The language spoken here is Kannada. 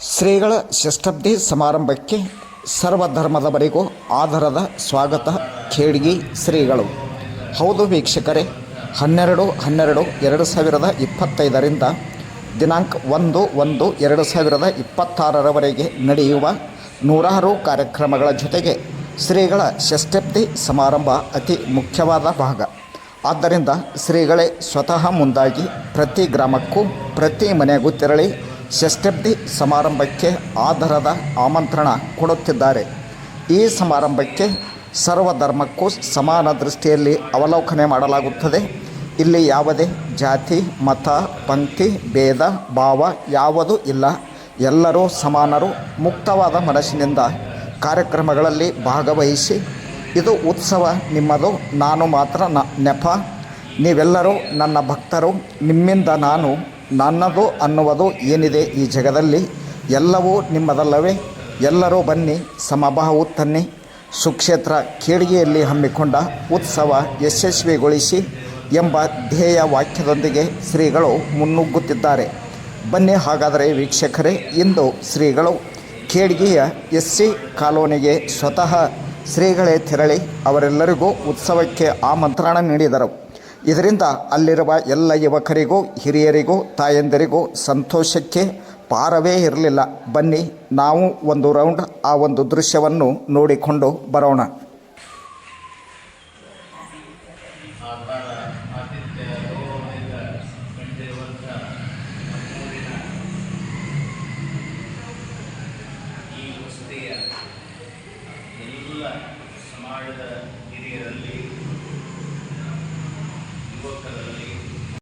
ಶ್ರೀಗಳ ಷಷ್ಠಬ್ದಿ ಸಮಾರಂಭಕ್ಕೆ ಸರ್ವಧರ್ಮದವರಿಗೂ ಆಧಾರದ ಸ್ವಾಗತ, ಖೇಡ್ಗಿ ಶ್ರೀಗಳು. ಹೌದು ವೀಕ್ಷಕರೇ, ಹನ್ನೆರಡು ಹನ್ನೆರಡು, ಎರಡು ಸಾವಿರದ ಇಪ್ಪತ್ತೈದರಿಂದ ದಿನಾಂಕ ಒಂದು ಒಂದು, ಎರಡು ಸಾವಿರದ ಇಪ್ಪತ್ತಾರರವರೆಗೆ ನಡೆಯುವ ನೂರಾರು ಕಾರ್ಯಕ್ರಮಗಳ ಜೊತೆಗೆ ಶ್ರೀಗಳ ಷಷ್ಠಬ್ದಿ ಸಮಾರಂಭ ಅತಿ ಮುಖ್ಯವಾದ ಭಾಗ. ಆದ್ದರಿಂದ ಶ್ರೀಗಳೇ ಸ್ವತಃ ಮುಂದಾಗಿ ಪ್ರತಿ ಗ್ರಾಮಕ್ಕೂ ಪ್ರತಿ ಮನೆಗೂ ತೆರಳಿ ಷಷ್ಠಬ್ದಿ ಸಮಾರಂಭಕ್ಕೆ ಆಧಾರದ ಆಮಂತ್ರಣ ಕೊಡುತ್ತಿದ್ದಾರೆ. ಈ ಸಮಾರಂಭಕ್ಕೆ ಸರ್ವಧರ್ಮಕ್ಕೂ ಸಮಾನ ದೃಷ್ಟಿಯಲ್ಲಿ ಅವಲೋಕನೆ ಮಾಡಲಾಗುತ್ತದೆ. ಇಲ್ಲಿ ಯಾವುದೇ ಜಾತಿ, ಮತ, ಪಂಕ್ತಿ, ಭೇದ, ಭಾವ ಯಾವುದೂ ಇಲ್ಲ. ಎಲ್ಲರೂ ಸಮಾನರು, ಮುಕ್ತವಾದ ಮನಸ್ಸಿನಿಂದ ಕಾರ್ಯಕ್ರಮಗಳಲ್ಲಿ ಭಾಗವಹಿಸಿ, ಇದು ಉತ್ಸವ ನಿಮ್ಮದು, ನಾನು ಮಾತ್ರ ನೆಪ. ನೀವೆಲ್ಲರೂ ನನ್ನ ಭಕ್ತರು, ನಿಮ್ಮಿಂದ ನಾನು ನನ್ನದು ಅನ್ನುವುದು ಏನಿದೆ ಈ ಜಗದಲ್ಲಿ? ಎಲ್ಲವೂ ನಿಮ್ಮದಲ್ಲವೇ? ಎಲ್ಲರೂ ಬನ್ನಿ ಸಮಭಾವ ತನ್ನಿ ಸುಕ್ಷೇತ್ರ ಕೇಳಿಗೆಯಲ್ಲಿ ಹಮ್ಮಿಕೊಂಡ ಉತ್ಸವ ಯಶಸ್ವಿಗೊಳಿಸಿ ಎಂಬ ಧ್ಯೇಯ ವಾಕ್ಯದೊಂದಿಗೆ ಶ್ರೀಗಳು ಮುನ್ನುಗ್ಗುತ್ತಿದ್ದಾರೆ. ಬನ್ನಿ ಹಾಗಾದರೆ ವೀಕ್ಷಕರೇ, ಇಂದು ಶ್ರೀಗಳು ಖೇಡ್ಗಿಯ ಎಸ್ ಸಿ ಕಾಲೋನಿಗೆ ಸ್ವತಃ ಶ್ರೀಗಳೇ ತೆರಳಿ ಅವರೆಲ್ಲರಿಗೂ ಉತ್ಸವಕ್ಕೆ ಆಮಂತ್ರಣ ನೀಡಿದರು. ಇದರಿಂದ ಅಲ್ಲಿರುವ ಎಲ್ಲ ಯುವಕರಿಗೂ, ಹಿರಿಯರಿಗೂ, ತಾಯಂದಿರಿಗೂ ಸಂತೋಷಕ್ಕೆ ಪಾರವೇ ಇರಲಿಲ್ಲ. ಬನ್ನಿ, ನಾವು ಒಂದು ರೌಂಡ್ ಆ ಒಂದು ದೃಶ್ಯವನ್ನು ನೋಡಿಕೊಂಡು ಬರೋಣ. ಎಲ್ಲ ಸಮಾಜದ ಹಿರಿಯರಲ್ಲಿ